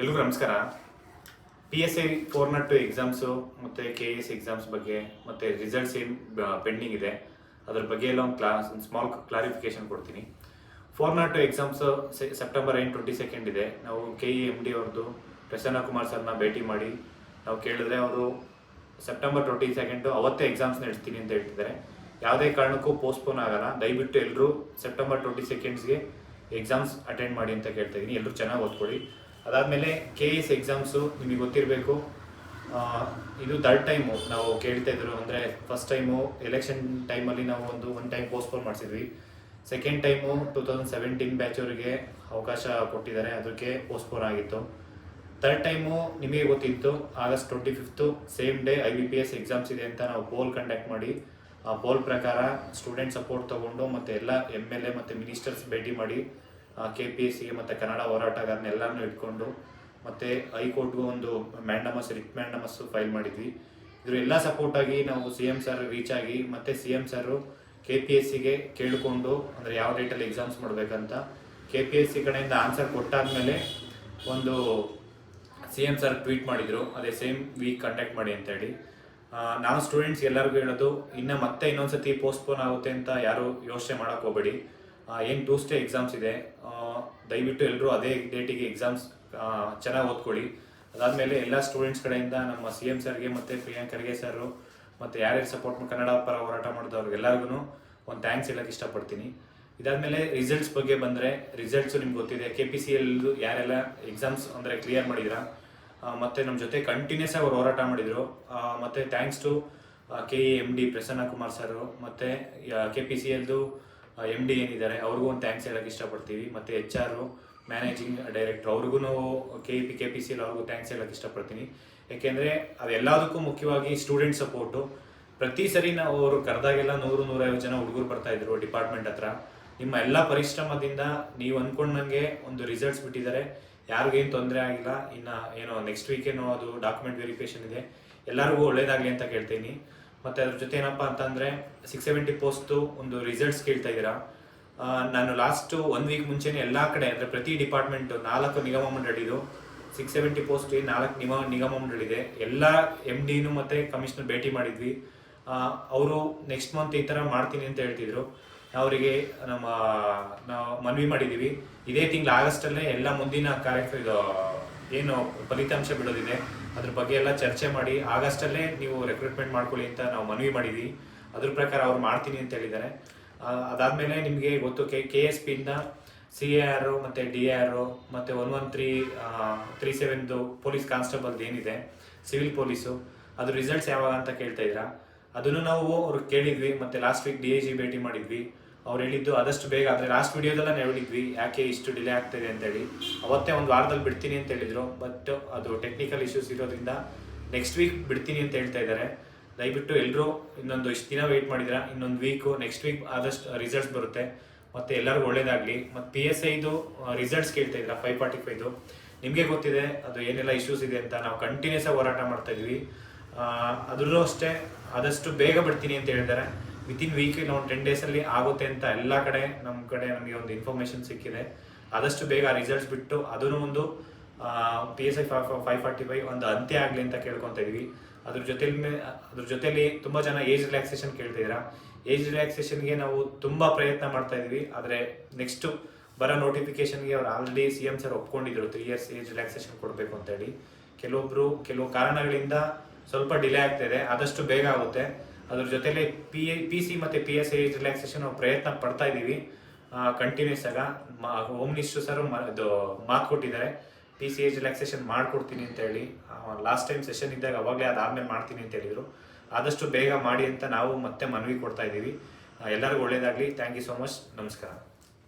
ಎಲ್ರಿಗೂ ನಮಸ್ಕಾರ. P S I four nought two exams ಮತ್ತು ಕೆ ಎಸ್ ಎಕ್ಸಾಮ್ಸ್ ಬಗ್ಗೆ ಮತ್ತು ರಿಸಲ್ಟ್ಸ್ ಏನು ಪೆಂಡಿಂಗ್ ಇದೆ. ಅದ್ರ ಬಗ್ಗೆ ಎಲ್ಲ ಒಂದು ಕ್ಲಾಸ್ ಸ್ಮಾಲ್ ಕ್ಲಾರಿಫಿಕೇಶನ್ ಕೊಡ್ತೀನಿ. Four nought two exams September ಎಂಟು ಟ್ವೆಂಟಿ ಸೆಕೆಂಡ್ ಇದೆ. ನಾವು ಕೆ ಇ ಎಂ ಡಿ ಅವ್ರದ್ದು ಪ್ರಸನ್ನ ಕುಮಾರ್ ಸರ್ನ ಭೇಟಿ ಮಾಡಿ ನಾವು ಕೇಳಿದ್ರೆ ಅವರು ಸೆಪ್ಟೆಂಬರ್ ಟ್ವೆಂಟಿ ಸೆಕೆಂಡು ಅವತ್ತೇ ಎಕ್ಸಾಮ್ಸ್ ನಡೆಸ್ತೀನಿ ಅಂತ ಹೇಳ್ತಿದ್ದಾರೆ. ಯಾವುದೇ ಕಾರಣಕ್ಕೂ ಪೋಸ್ಟ್ಪೋನ್ ಆಗಲ್ಲ. ದಯವಿಟ್ಟು ಎಲ್ಲರೂ ಸೆಪ್ಟೆಂಬರ್ ಟ್ವೆಂಟಿ ಸೆಕೆಂಡ್ಸ್ಗೆ ಎಕ್ಸಾಮ್ಸ್ ಅಟೆಂಡ್ ಮಾಡಿ ಅಂತ ಕೇಳ್ತಾ ಇದ್ದೀನಿ ಎಲ್ಲರೂ ಚೆನ್ನಾಗಿ ಓದ್ಕೊಳ್ಳಿ. ಅದಾದಮೇಲೆ ಕೆ ಎಸ್ ಎಕ್ಸಾಮ್ಸು ನಿಮಗೆ ಗೊತ್ತಿರಬೇಕು. ಇದು ತರ್ಡ್ ಟೈಮು ನಾವು ಕೇಳ್ತಾ ಇದ್ರು. ಅಂದರೆ ಫಸ್ಟ್ ಟೈಮು ಎಲೆಕ್ಷನ್ ಟೈಮಲ್ಲಿ ನಾವು ಒಂದು one time postpone ಮಾಡಿಸಿದ್ವಿ. Second time two thousand seventeen batch ಅವರಿಗೆ ಅವಕಾಶ ಕೊಟ್ಟಿದ್ದಾರೆ. ಅದಕ್ಕೆ ಪೋಸ್ಟ್ಪೋನ್ ಆಗಿತ್ತು. ತರ್ಡ್ ಟೈಮು ನಿಮಗೆ ಗೊತ್ತಿತ್ತು. August twenty fifth same day I B P S exams ಇದೆ ಅಂತ ನಾವು ಪೋಲ್ ಕಂಡಕ್ಟ್ ಮಾಡಿ, ಆ ಪೋಲ್ ಪ್ರಕಾರ ಸ್ಟೂಡೆಂಟ್ ಸಪೋರ್ಟ್ ತಗೊಂಡು ಮತ್ತು ಎಲ್ಲ ಎಂ ಎಲ್ ಎ ಮತ್ತು ಮಿನಿಸ್ಟರ್ಸ್ ಭೇಟಿ ಮಾಡಿ ಕೆ ಪಿ ಎಸ್ ಸಿಗೆ ಮತ್ತು ಕನ್ನಡ ಹೋರಾಟಗಾರನ್ನೆಲ್ಲನೂ ಇಟ್ಕೊಂಡು ಮತ್ತು ಹೈಕೋರ್ಟ್ಗೂ ಒಂದು ಮ್ಯಾಂಡಮಸ್, ರಿಟ್ ಮ್ಯಾಂಡಮಸ್ಸು ಫೈಲ್ ಮಾಡಿದ್ವಿ. ಇದ್ರ ಎಲ್ಲ ಸಪೋರ್ಟಾಗಿ ನಾವು ಸಿ ಎಂ ಸರ್ ರೀಚ್ ಆಗಿ ಮತ್ತು C M sir K P S ಸಿಗೆ ಕೇಳಿಕೊಂಡು ಅಂದರೆ ಯಾವ ಡೇಟಲ್ಲಿ ಎಕ್ಸಾಮ್ಸ್ ಮಾಡಬೇಕಂತ ಕೆ ಪಿ ಎಸ್ ಸಿ ಕಡೆಯಿಂದ ಆನ್ಸರ್ ಕೊಟ್ಟಾದ್ಮೇಲೆ ಒಂದು ಸಿ ಎಂ ಸರ್ ಟ್ವೀಟ್ ಮಾಡಿದ್ರು. ಅದೇ ಸೇಮ್ ವೀಕ್ ಕಾಂಟ್ಯಾಕ್ಟ್ ಮಾಡಿ ಅಂತೇಳಿ ನಾವು ಸ್ಟೂಡೆಂಟ್ಸ್ ಎಲ್ಲರಿಗೂ ಹೇಳೋದು, ಇನ್ನು ಮತ್ತೆ ಇನ್ನೊಂದ್ಸತಿ ಪೋಸ್ಟ್ಪೋನ್ ಆಗುತ್ತೆ ಅಂತ ಯಾರು ಯೋಚನೆ ಮಾಡಕ್ ಹೋಗ್ಬೇಡಿ. ಏನು ಟೂಸ್ಡೇ ಎಕ್ಸಾಮ್ಸ್ ಇದೆ. ದಯವಿಟ್ಟು ಎಲ್ಲರೂ ಅದೇ ಡೇಟಿಗೆ ಎಕ್ಸಾಮ್ಸ್ ಚೆನ್ನಾಗಿ ಓದ್ಕೊಳ್ಳಿ. ಅದಾದಮೇಲೆ ಎಲ್ಲ ಸ್ಟೂಡೆಂಟ್ಸ್ ಕಡೆಯಿಂದ ನಮ್ಮ ಸಿ ಎಂ ಸರ್ಗೆ ಮತ್ತು ಪ್ರಿಯಾಂಕ್ ಖರ್ಗೆ ಸರ್ ಮತ್ತು ಯಾರ್ಯಾರು ಸಪೋರ್ಟ್ ಕನ್ನಡ ಪರ ಹೋರಾಟ ಮಾಡಿದವ್ರಿಗೆಲ್ಲರಿಗೂ ಒಂದು ಥ್ಯಾಂಕ್ಸ್ ಹೇಳಕ್ಕೆ ಇಷ್ಟಪಡ್ತೀನಿ. ಇದಾದಮೇಲೆ ರಿಸಲ್ಟ್ಸ್ ಬಗ್ಗೆ ಬಂದರೆ ರಿಸಲ್ಟ್ಸು ನಿಮ್ಗೆ ಗೊತ್ತಿದೆ. ಕೆ ಪಿ ಸಿ ಎಲ್ದು ಯಾರೆಲ್ಲ ಎಕ್ಸಾಮ್ಸ್ ಅಂದರೆ ಕ್ಲಿಯರ್ ಮಾಡಿದ್ರಾ ಮತ್ತು ನಮ್ಮ ಜೊತೆ ಕಂಟಿನ್ಯೂಸ್ ಆಗಿ ಅವ್ರು ಹೋರಾಟ ಮಾಡಿದರು. ಮತ್ತೆ thanks to K A M D Prasanna Kumar sir ಮತ್ತು ಕೆ ಪಿ ಸಿ ಎಲ್ದು ಎಂ ಡಿ ಏನಿದ್ದಾರೆ, ಅವ್ರಿಗೂ ಒಂದು ಥ್ಯಾಂಕ್ಸ್ ಹೇಳಕ್ಕೆ ಇಷ್ಟಪಡ್ತೀವಿ. ಮತ್ತು ಎಚ್ ಆರ್ ಮ್ಯಾನೇಜಿಂಗ್ ಡೈರೆಕ್ಟರ್ ಅವ್ರಿಗೂ K P K P C L ಅವ್ರಿಗೂ ಥ್ಯಾಂಕ್ಸ್ ಹೇಳಕ್ಕೆ ಇಷ್ಟಪಡ್ತೀನಿ. ಯಾಕೆಂದರೆ ಅವೆಲ್ಲದಕ್ಕೂ ಮುಖ್ಯವಾಗಿ ಸ್ಟೂಡೆಂಟ್ ಸಪೋರ್ಟು ಪ್ರತಿ ಸರಿ ನಾವು ಅವರು ಕರೆದಾಗೆಲ್ಲ ನೂರು, ನೂರೈವತ್ತು ಜನ ಹುಡುಗರು ಬರ್ತಾ ಇದ್ರು ಡಿಪಾರ್ಟ್ಮೆಂಟ್ ಹತ್ರ. ನಿಮ್ಮ ಎಲ್ಲ ಪರಿಶ್ರಮದಿಂದ ನೀವು ಅಂದ್ಕೊಂಡಂಗೆ ಒಂದು ರಿಸಲ್ಟ್ಸ್ ಬಿಟ್ಟಿದ್ದಾರೆ. ಯಾರಿಗೇನು ತೊಂದರೆ ಆಗಿಲ್ಲ, ಇನ್ನು ಏನೋ ನೆಕ್ಸ್ಟ್ ವೀಕೇನೋ ಅದು ಡಾಕ್ಯುಮೆಂಟ್ ವೆರಿಫಿಕೇಶನ್ ಇದೆ. ಎಲ್ಲರಿಗೂ ಒಳ್ಳೇದಾಗಲಿ ಅಂತ ಕೇಳ್ತೀನಿ. ಮತ್ತು ಅದ್ರ ಜೊತೆ ಏನಪ್ಪ ಅಂತಂದರೆ ಸಿಕ್ಸ್ ಸೆವೆಂಟಿ ಪೋಸ್ಟು ಒಂದು ರಿಸಲ್ಟ್ಸ್ ಕೇಳ್ತಾ ಇದ್ದೀರಾ. ನಾನು ಲಾಸ್ಟು ಒನ್ ವೀಕ್ ಮುಂಚೆನೇ ಎಲ್ಲ ಕಡೆ, ಅಂದರೆ ಪ್ರತಿ ಡಿಪಾರ್ಟ್ಮೆಂಟು ನಾಲ್ಕು ನಿಗಮ ಮಂಡಳಿದು ಸಿಕ್ಸ್ ಸೆವೆಂಟಿ ಪೋಸ್ಟ್ ನಾಲ್ಕು ನಿಗಮ ನಿಗಮ ಮಂಡಳಿದೆ. ಎಲ್ಲ ಎಂ ಡಿನು ಮತ್ತು ಕಮಿಷನರ್ ಭೇಟಿ ಮಾಡಿದ್ವಿ. ಅವರು ನೆಕ್ಸ್ಟ್ ಮಂತ್ ಈ ಥರ ಮಾಡ್ತೀನಿ ಅಂತ ಹೇಳ್ತಿದ್ರು. ಅವರಿಗೆ ನಮ್ಮ, ನಾವು ಮನವಿ ಮಾಡಿದ್ದೀವಿ ಇದೇ ತಿಂಗಳು ಆಗಸ್ಟಲ್ಲೇ ಎಲ್ಲ ಮುಂದಿನ ಕಾರ್ಯಕ್ರಮ ಏನು ಫಲಿತಾಂಶ ಬಿಡೋದಿದೆ, ಅದ್ರ ಬಗ್ಗೆ ಎಲ್ಲ ಚರ್ಚೆ ಮಾಡಿ, ಆಗಸ್ಟಲ್ಲೇ ನೀವು ರೆಕ್ರೂಟ್ಮೆಂಟ್ ಮಾಡ್ಕೊಳ್ಳಿ ಅಂತ ನಾವು ಮನವಿ ಮಾಡಿದ್ವಿ. ಅದ್ರ ಪ್ರಕಾರ ಅವ್ರು ಮಾಡ್ತೀನಿ ಅಂತ ಹೇಳಿದ್ದಾರೆ. ಅದಾದಮೇಲೆ ನಿಮಗೆ ಗೊತ್ತು, ಕೆ ಕೆ ಎಸ್ ಪಿಯಿಂದ ಸಿ ಎ ಆರ್ ಮತ್ತು ಡಿ ಎ ಆರ್ ಮತ್ತು ಒನ್ ಒನ್ ತ್ರೀ ತ್ರೀ ಸೆವೆನ್ದು ಪೊಲೀಸ್ ಕಾನ್ಸ್ಟೇಬಲ್ದು ಏನಿದೆ, ಸಿವಿಲ್ ಪೊಲೀಸು ಅದು ರಿಸಲ್ಟ್ಸ್ ಯಾವಾಗ ಅಂತ ಕೇಳ್ತಾ ಇದ್ದೀರಾ? ಅದನ್ನು ನಾವು ಅವ್ರಿಗೆ ಕೇಳಿದ್ವಿ, ಮತ್ತು last week D A G ಭೇಟಿ ಮಾಡಿದ್ವಿ. ಅವ್ರು ಹೇಳಿದ್ದು ಆದಷ್ಟು ಬೇಗ ಅಂದರೆ ಲಾಸ್ಟ್ ವಿಡಿಯೋದಲ್ಲ ಹೇಳಿದ್ವಿ, ಯಾಕೆ ಇಷ್ಟು ಡಿಲೇ ಆಗ್ತಿದೆ ಅಂತೇಳಿ. ಅವತ್ತೇ ಒಂದು ವಾರದಲ್ಲಿ ಬಿಡ್ತೀನಿ ಅಂತ ಹೇಳಿದ್ರು ಬಟ್ ಅದು ಟೆಕ್ನಿಕಲ್ ಇಶ್ಯೂಸ್ ಇರೋದ್ರಿಂದ ನೆಕ್ಸ್ಟ್ ವೀಕ್ ಬಿಡ್ತೀನಿ ಅಂತ ಹೇಳ್ತಾ ಇದ್ದಾರೆ ದಯವಿಟ್ಟು ಎಲ್ಲರೂ ಇನ್ನೊಂದು ಇಷ್ಟು ದಿನ ವೆಯ್ಟ್ ಮಾಡಿದ್ರ ಇನ್ನೊಂದು ವೀಕು ನೆಕ್ಸ್ಟ್ ವೀಕ್ ಆದಷ್ಟು ರಿಸಲ್ಟ್ಸ್ ಬರುತ್ತೆ. ಮತ್ತು ಎಲ್ಲರಿಗೂ ಒಳ್ಳೇದಾಗಲಿ. ಮತ್ತು ಪಿ ಎಸ್ ಐದು ರಿಸಲ್ಟ್ಸ್ ಕೇಳ್ತಾ ಇದ್ರ ಫೈವ್ ಫಾರ್ಟಿ ಫೈದು ನಿಮಗೆ ಗೊತ್ತಿದೆ, ಅದು ಏನೆಲ್ಲ ಇಶ್ಯೂಸ್ ಇದೆ ಅಂತ ನಾವು ಕಂಟಿನ್ಯೂಸ್ ಆಗಿ ಹೋರಾಟ ಮಾಡ್ತಾ ಇದ್ವಿ. ಅದ್ರಲ್ಲೂ ಅಷ್ಟೇ, ಆದಷ್ಟು ಬೇಗ ಬಿಡ್ತೀನಿ ಅಂತ ಹೇಳಿದ್ದಾರೆ ವಿತಿನ್ ವೀಕ್ ಒಂದು ಟೆನ್ ಡೇಸಲ್ಲಿ ಆಗುತ್ತೆ ಅಂತ ಎಲ್ಲ ಕಡೆ ನಮ್ಮ ಕಡೆ ನಮಗೆ ಒಂದು ಇನ್ಫಾರ್ಮೇಶನ್ ಸಿಕ್ಕಿದೆ. ಆದಷ್ಟು ಬೇಗ ರಿಸಲ್ಟ್ಸ್ ಬಿಟ್ಟು ಅದನ್ನು ಒಂದು P S I five forty five ಒಂದು ಅಂತ್ಯ ಆಗಲಿ ಅಂತ ಕೇಳ್ಕೊತಾ ಇದ್ವಿ. ಅದ್ರ ಜೊತೆಲಿ ಅದ್ರ ಜೊತೆಲಿ ತುಂಬ ಜನ ಏಜ್ ರಿಲ್ಯಾಕ್ಸೇಷನ್ ಕೇಳ್ತಿದ್ದೀರಾ ಏಜ್ ರಿಲ್ಯಾಕ್ಸೇಷನ್ಗೆ ನಾವು ತುಂಬ ಪ್ರಯತ್ನ ಮಾಡ್ತಾ ಇದೀವಿ. ಆದರೆ ನೆಕ್ಸ್ಟು ಬರೋ ನೋಟಿಫಿಕೇಶನ್ಗೆ ಅವ್ರು ಆಲ್ರೆಡಿ ಸಿ ಎಂ ಸರ್ ಒಪ್ಕೊಂಡಿದ್ರು ತ್ರೀ ಇಯರ್ಸ್ ಏಜ್ ರಿಲ್ಯಾಕ್ಸೇಷನ್ ಕೊಡಬೇಕು ಅಂತೇಳಿ ಕೆಲವೊಬ್ಬರು ಕೆಲವು ಕಾರಣಗಳಿಂದ ಸ್ವಲ್ಪ ಡಿಲೇ ಆಗ್ತಿದೆ ಆದಷ್ಟು ಬೇಗ ಆಗುತ್ತೆ. ಅದ್ರ ಜೊತೆಲಿ ಪಿ ಪಿ ಸಿ ಮತ್ತು ಪಿ ಎಸ್ ಐ ರಿಲ್ಯಾಕ್ಸೇಷನ್ ಪ್ರಯತ್ನ ಪಡ್ತಾ ಇದ್ದೀವಿ. ಕಂಟಿನ್ಯೂಸ್ ಆಗ. ಹೋಮ್ ಮಿನಿಸ್ಟರ್ ಸರ್ ಇದು ಮಾತು ಕೊಟ್ಟಿದ್ದಾರೆ. ಪಿ ಸಿ ಏಜ್ ರಿಲ್ಯಾಕ್ಸೇಷನ್ ಮಾಡಿಕೊಡ್ತೀನಿ ಅಂತ ಹೇಳಿ. ಲಾಸ್ಟ್ ಟೈಮ್ ಸೆಷನ್ ಇದ್ದಾಗ ಅವಾಗಲೇ ಅದಾದ್ಮೇಲೆ ಮಾಡ್ತೀನಿ ಅಂತ ಹೇಳಿದ್ರು. ಆದಷ್ಟು ಬೇಗ ಮಾಡಿ ಅಂತ ನಾವು ಮತ್ತೆ ಮನವಿ ಕೊಡ್ತಾ ಇದ್ದೀವಿ. ಎಲ್ಲರಿಗೂ ಒಳ್ಳೇದಾಗಲಿ. ಥ್ಯಾಂಕ್ ಯು ಸೋ ಮಚ್ ನಮಸ್ಕಾರ.